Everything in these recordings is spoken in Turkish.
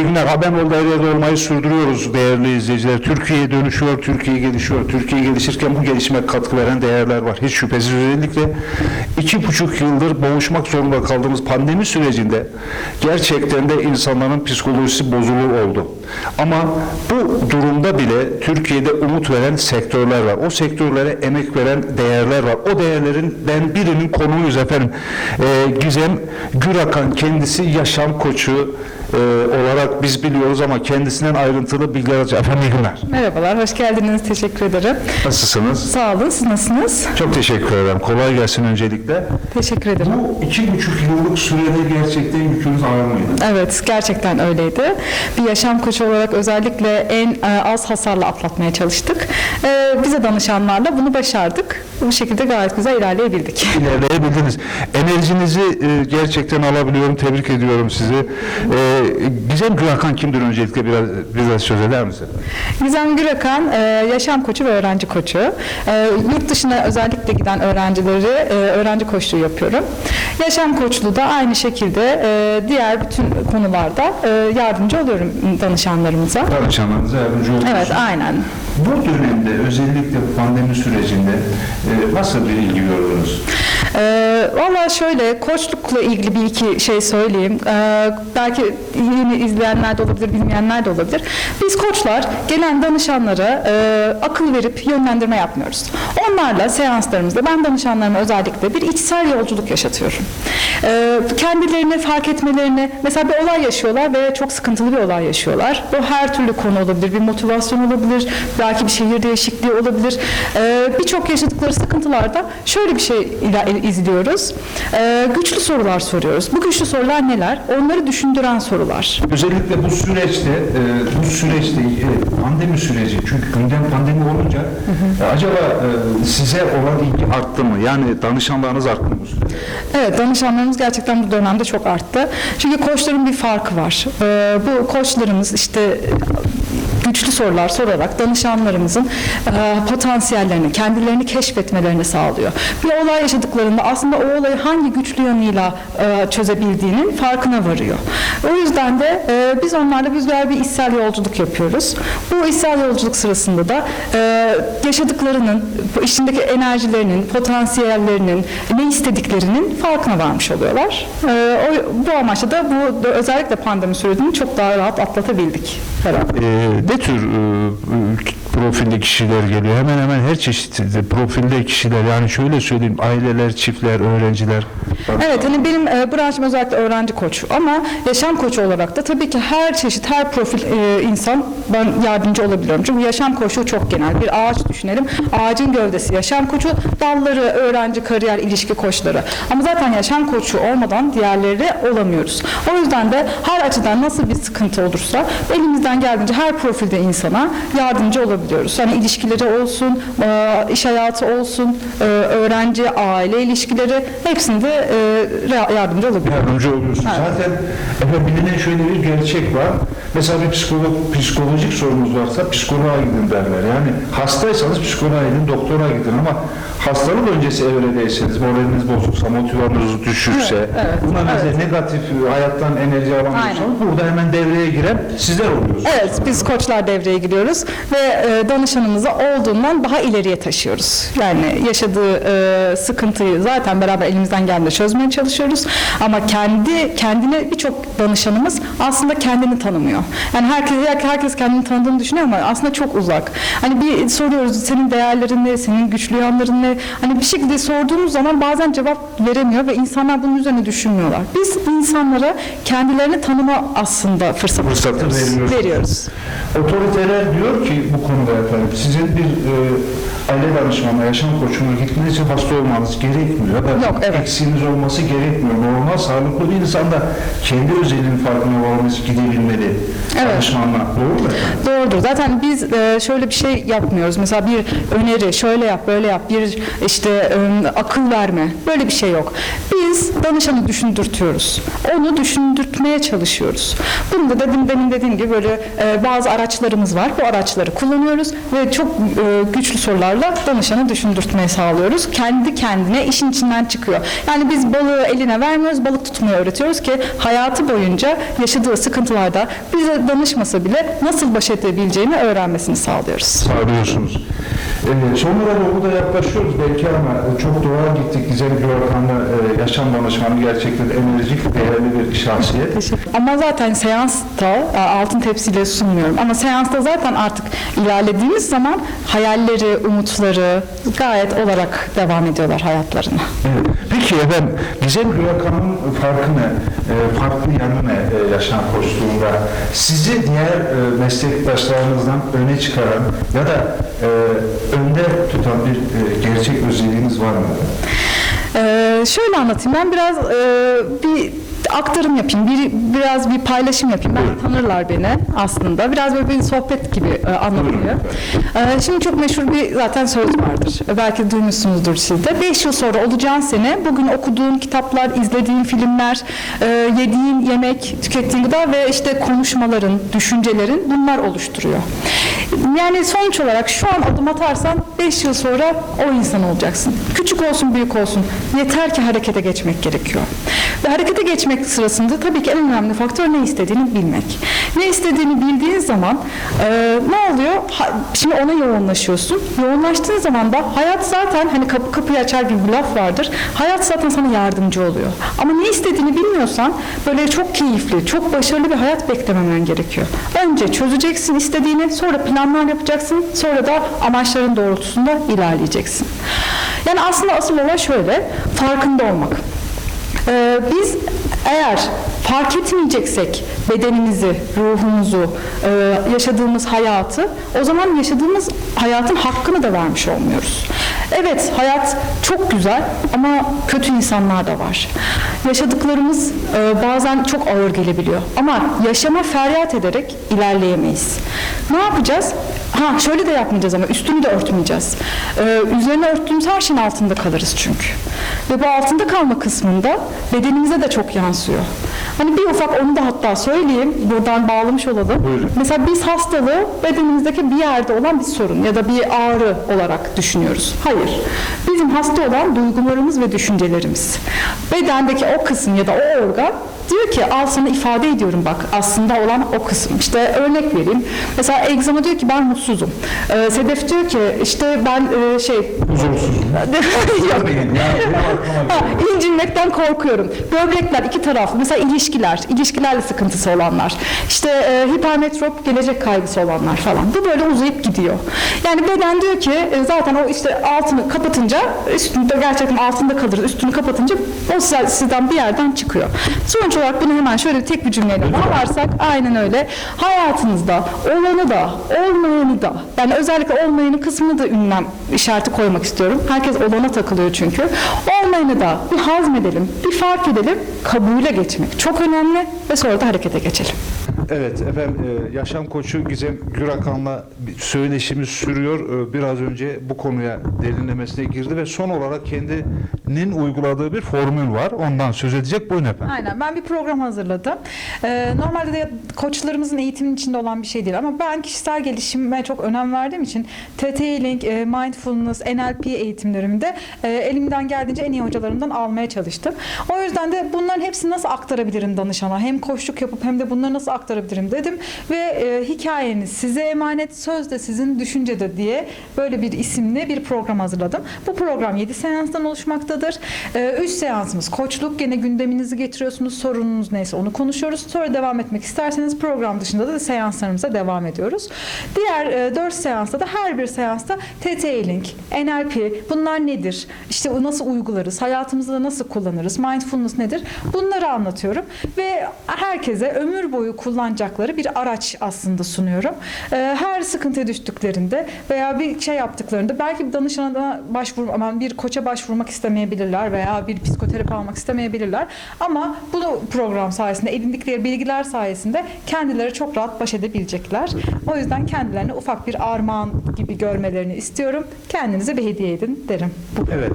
günler. Haberol'da her yerde olmayı sürdürüyoruz değerli izleyiciler. Türkiye dönüşüyor, Türkiye gelişiyor. Türkiye gelişirken bu gelişime katkı veren değerler var. Hiç şüphesiz özellikle iki buçuk yıldır boğuşmak zorunda kaldığımız pandemi sürecinde gerçekten de insanların psikolojisi bozulur oldu. Ama bu durumda bile Türkiye'de umut veren sektörler var. O sektörlere emek veren değerler var. O değerlerinden birinin konuğuyuz efendim. Ee, Gizem Gürakan kendisi yaşam koçu e, olarak biz biliyoruz ama kendisinden ayrıntılı bilgiler alacağız. Efendim iyi günler. Merhabalar, hoş geldiniz. Teşekkür ederim. Nasılsınız? Sağ olun, siz nasılsınız? Çok teşekkür ederim. Kolay gelsin öncelikle. Teşekkür ederim. Bu iki buçuk yıllık sürede gerçekten yükünüz ağır mıydı? Evet, gerçekten öyleydi. Bir yaşam koçu olarak özellikle en e, az hasarla atlatmaya çalıştık. E, bize danışanlarla bunu başardık. Bu şekilde gayet güzel ilerleyebildik. ilerleyebildiniz. Enerjinizi e, gerçekten alabiliyorum. Tebrik ediyorum sizi. E, Gizem Gürakan kimdir öncelikle biraz biraz söz eder misin? Gizem Gürakan, e, yaşam koçu ve öğrenci koçu. E, yurt dışına özellikle giden öğrencileri e, öğrenci koçluğu yapıyorum. Yaşam koçluğu da aynı şekilde e, diğer bütün konularda e, yardımcı oluyorum danışanlarımıza. Danışanlarınıza yardımcı oluyorsunuz. Evet, aynen. Bu dönemde özellikle pandemi sürecinde e, nasıl bir ilgi gördünüz? Ee, Valla şöyle koçlukla ilgili bir iki şey söyleyeyim. Ee, belki yeni izleyenler de olabilir, bilmeyenler de olabilir. Biz koçlar gelen danışanlara e, akıl verip yönlendirme yapmıyoruz. Onlarla seanslarımızda ben danışanlarıma özellikle bir içsel yolculuk yaşatıyorum. Ee, kendilerini fark etmelerini, mesela bir olay yaşıyorlar ve çok sıkıntılı bir olay yaşıyorlar. Bu her türlü konu olabilir, bir motivasyon olabilir, belki bir şehir değişikliği olabilir. Ee, Birçok yaşadıkları sıkıntılarda şöyle bir şey izliyoruz. Ee, güçlü sorular soruyoruz. Bu güçlü sorular neler? Onları düşündüren sorular. Özellikle bu süreçte, e, bu süreçte e, pandemi süreci çünkü gündem pandemi olunca e, acaba e, size olan ilgi arttı mı? Yani danışanlarınız arttı mı? Evet, danışanlarımız gerçekten bu dönemde çok arttı. Çünkü koçların bir farkı var. Ee, bu koçlarımız işte güçlü sorular sorarak danışanlarımızın e, potansiyellerini, kendilerini keşfetmelerini sağlıyor. Bir olay yaşadıklarında aslında o olayı hangi güçlü yanıyla e, çözebildiğinin farkına varıyor. O yüzden de e, biz onlarla güzel bir içsel yolculuk yapıyoruz. Bu içsel yolculuk sırasında da e, yaşadıklarının, içindeki enerjilerinin, potansiyellerinin, ne istediklerinin farkına varmış oluyorlar. E, o, bu amaçla da bu özellikle pandemi sürecini çok daha rahat atlatabildik beraber. E, ne tür e, profilde kişiler geliyor? Hemen hemen her çeşit de profilde kişiler. Yani şöyle söyleyeyim aileler, çiftler, öğrenciler. Evet hani benim e, branşım özellikle öğrenci koçu ama yaşam koçu olarak da tabii ki her çeşit her profil e, insan ben yardımcı olabiliyorum. Çünkü yaşam koçu çok genel. Bir ağaç düşünelim. Ağacın gövdesi yaşam koçu, dalları öğrenci kariyer ilişki koçları. Ama zaten yaşam koçu olmadan diğerleri olamıyoruz. O yüzden de her açıdan nasıl bir sıkıntı olursa elimizden geldiğince her profilde insana yardımcı olabiliyoruz. Hani ilişkileri olsun, e, iş hayatı olsun, e, öğrenci, aile ilişkileri hepsinde e, yardımcı olabiliyoruz. yardımcı oluyorsunuz. Zaten efendim bilinen şöyle bir gerçek var. Mesela bir psikolog, psikolojik sorunuz varsa psikoloğa gidin derler. Yani hastaysanız psikoloğa gidin, doktora gidin ama hastalık öncesi evredeyseniz, moraliniz bozuksa, motivasyonunuz düşükse, Evet, evet, buna evet. negatif hayattan enerji alamıyorsanız burada hemen devreye giren sizler oluyorsunuz. Evet, biz koçlar devreye giriyoruz ve danışanımızı olduğundan daha ileriye taşıyoruz. Yani yaşadığı e, sıkıntıyı zaten beraber elimizden geldiğinde çözmeye çalışıyoruz. Ama kendi kendine birçok danışanımız aslında kendini tanımıyor. Yani herkes herkes kendini tanıdığını düşünüyor ama aslında çok uzak. Hani bir soruyoruz senin değerlerin ne, senin güçlü yanların ne? Hani bir şekilde sorduğumuz zaman bazen cevap veremiyor ve insanlar bunun üzerine düşünmüyorlar. Biz insanlara kendilerini tanıma aslında fırsatı, veriyoruz. veriyoruz. Otoriteler diyor ki bu konuda efendim. Sizin bir e, aile danışmanına, yaşam koçuna gitmeniz için hasta olmanız gerekmiyor. Da Yok, evet. eksiğiniz olması gerekmiyor. Normal, sağlıklı bir insan da kendi özelliğinin farkına varması gidebilmeli. Evet. Danışmanla. Doğru mu? Doğrudur. Zaten biz e, şöyle bir şey yapmıyoruz. Mesela bir öneri, şöyle yap, böyle yap, bir işte e, akıl verme. Böyle bir şey yok. Biz danışanı düşündürtüyoruz. Onu düşündürtmeye çalışıyoruz. Bunu da dedim, demin dediğim gibi böyle e, bazı araçlarımız var. Bu araçları kullanıyoruz ve çok güçlü sorularla sorularla danışanı düşündürtmeyi sağlıyoruz. Kendi kendine işin içinden çıkıyor. Yani biz balığı eline vermiyoruz, balık tutmayı öğretiyoruz ki hayatı boyunca yaşadığı sıkıntılarda bize danışmasa bile nasıl baş edebileceğini öğrenmesini sağlıyoruz. sağlıyorsunuz. Ee, sonlara doğru da yaklaşıyoruz belki ama çok doğal gittik. Gizem Gürakan'la e, yaşam danışmanı gerçekten enerjik, değerli bir şahsiyet. Ama zaten seansta e, altın tepsiyle sunmuyorum. Ama seansta zaten artık ilerlediğimiz zaman hayalleri, umutları gayet olarak devam ediyorlar hayatlarına. Evet. Peki efendim Gizem Gürakan'ın farkı ne? E, farklı yanı ne e, yaşam koçluğunda? Sizi diğer e, meslektaşlarınızdan öne çıkaran ya da e, önde tutan bir e, gerçek özelliğiniz var mı? Ee, şöyle anlatayım. Ben biraz e, bir aktarım yapayım. Bir, biraz bir paylaşım yapayım. Ben tanırlar beni aslında. Biraz böyle bir sohbet gibi e, anlatılıyor. Ee, şimdi çok meşhur bir zaten söz vardır. E, Belki duymuşsunuzdur siz de. Beş yıl sonra olacağın sene bugün okuduğun kitaplar, izlediğin filmler, e, yediğin yemek, tükettiğin gıda ve işte konuşmaların, düşüncelerin bunlar oluşturuyor. Yani sonuç olarak şu an adım atarsan 5 yıl sonra o insan olacaksın. Küçük olsun büyük olsun yeter ki harekete geçmek gerekiyor. Ve harekete geçmek sırasında tabii ki en önemli faktör ne istediğini bilmek. Ne istediğini bildiğin zaman e, ne oluyor? Ha- şimdi ona yoğunlaşıyorsun. Yoğunlaştığın zaman da hayat zaten hani kapı kapıyı açar gibi bir laf vardır. Hayat zaten sana yardımcı oluyor. Ama ne istediğini bilmiyorsan böyle çok keyifli, çok başarılı bir hayat beklememen gerekiyor. Önce çözeceksin istediğini, sonra planlar yapacaksın, sonra da amaçların doğrultusunda ilerleyeceksin. Yani aslında asıl olay şöyle, farkında olmak. Ee, biz eğer fark etmeyeceksek bedenimizi, ruhumuzu, e, yaşadığımız hayatı, o zaman yaşadığımız hayatın hakkını da vermiş olmuyoruz. Evet, hayat çok güzel ama kötü insanlar da var. Yaşadıklarımız e, bazen çok ağır gelebiliyor ama yaşama feryat ederek ilerleyemeyiz. Ne yapacağız? Ha şöyle de yapmayacağız ama üstünü de örtmeyeceğiz. Ee, üzerine örttüğümüz her şeyin altında kalırız çünkü. Ve bu altında kalma kısmında bedenimize de çok yansıyor. Hani bir ufak onu da hatta söyleyeyim, buradan bağlamış olalım. Buyurun. Mesela biz hastalığı bedenimizdeki bir yerde olan bir sorun ya da bir ağrı olarak düşünüyoruz. Hayır. Bizim hasta olan duygularımız ve düşüncelerimiz. Bedendeki o kısım ya da o organ diyor ki al sana ifade ediyorum bak aslında olan o kısım. İşte örnek vereyim. Mesela egzama diyor ki ben mutsuzum. Ee, Sedef diyor ki işte ben e, şey Huzursuzum. Yok. Ha, incinmekten korkuyorum. Böbrekler iki taraflı. Mesela ilişkiler, ilişkilerle sıkıntısı olanlar. İşte e, hipermetrop gelecek kaygısı olanlar falan. Bu böyle uzayıp gidiyor. Yani beden diyor ki e, zaten o işte altını kapatınca üstünde gerçekten altında kalır. Üstünü kapatınca o sizden bir yerden çıkıyor. Sonuç olarak bunu hemen şöyle tek bir cümleyle bağlarsak aynen öyle. Hayatınızda olanı da olmayanı da yani özellikle olmayanı kısmını da ünlem işareti koymak istiyorum. Herkes olana takılıyor çünkü. Olmayanı da bir hazmedelim, bir fark edelim, kabule geçmek çok önemli ve sonra da harekete geçelim. Evet efendim e, yaşam koçu Gizem Gürakan'la söyleşimiz sürüyor. E, Biraz önce bu konuya derinlemesine girdi ve son olarak kendinin uyguladığı bir formül var. Ondan söz edecek. Buyurun efendim. Aynen ben bir program hazırladım. Ee, normalde de koçlarımızın eğitimin içinde olan bir şey değil ama ben kişisel gelişime çok önem verdiğim için TT e, Mindfulness, NLP eğitimlerimde e, elimden geldiğince en iyi hocalarımdan almaya çalıştım. O yüzden de bunların hepsini nasıl aktarabilirim danışana? Hem koçluk yapıp hem de bunları nasıl aktarabilirim dedim ve e, hikayeniz size emanet, söz de sizin, düşünce de diye böyle bir isimli bir program hazırladım. Bu program 7 seanstan oluşmaktadır. 3 seansımız koçluk. Gene gündeminizi getiriyorsunuz. Sorununuz neyse onu konuşuyoruz. Sonra devam etmek isterseniz program dışında da seanslarımıza devam ediyoruz. Diğer 4 seansta da her bir seansta TT Link, NLP bunlar nedir? İşte nasıl uygularız? Hayatımızda nasıl kullanırız? Mindfulness nedir? Bunları anlatıyorum ve herkese ömür boyu kullanacakları bir araç aslında sunuyorum. Ee, Her sıkıntıya düştüklerinde veya bir şey yaptıklarında belki bir danışana da başvur aman bir koça başvurmak istemeyebilirler veya bir psikoterapi almak istemeyebilirler. Ama bu program sayesinde edindikleri bilgiler sayesinde kendileri çok rahat baş edebilecekler. O yüzden kendilerine ufak bir armağan gibi görmelerini istiyorum. Kendinize bir hediye edin derim. Evet.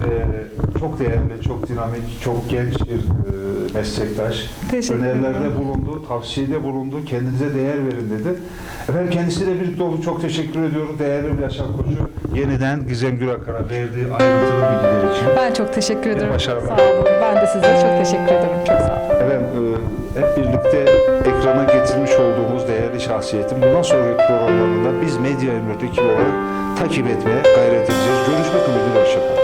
Ee, çok değerli, çok dinamik, çok genç bir e, meslektaş. Önerilerde bulundu, tavsiyede bulundu. Kendinize değer verin dedi. Efendim kendisiyle birlikte olduk. Çok teşekkür ediyorum. Değerli bir yaşam koçu Yeniden Gizem Gürakar'a verdiği ayrıntılı bilgiler için. Ben çok teşekkür ederim. başarılar. Sağ olun. Ben de size çok teşekkür ederim. Çok sağ olun. Efendim e, hep birlikte ekrana getirmiş olduğumuz değerli şahsiyetin bundan sonraki programlarında biz Medya Emniyeti ekibi olarak takip etmeye gayret edeceğiz. Görüşmek ümidiyle hoşçakalın.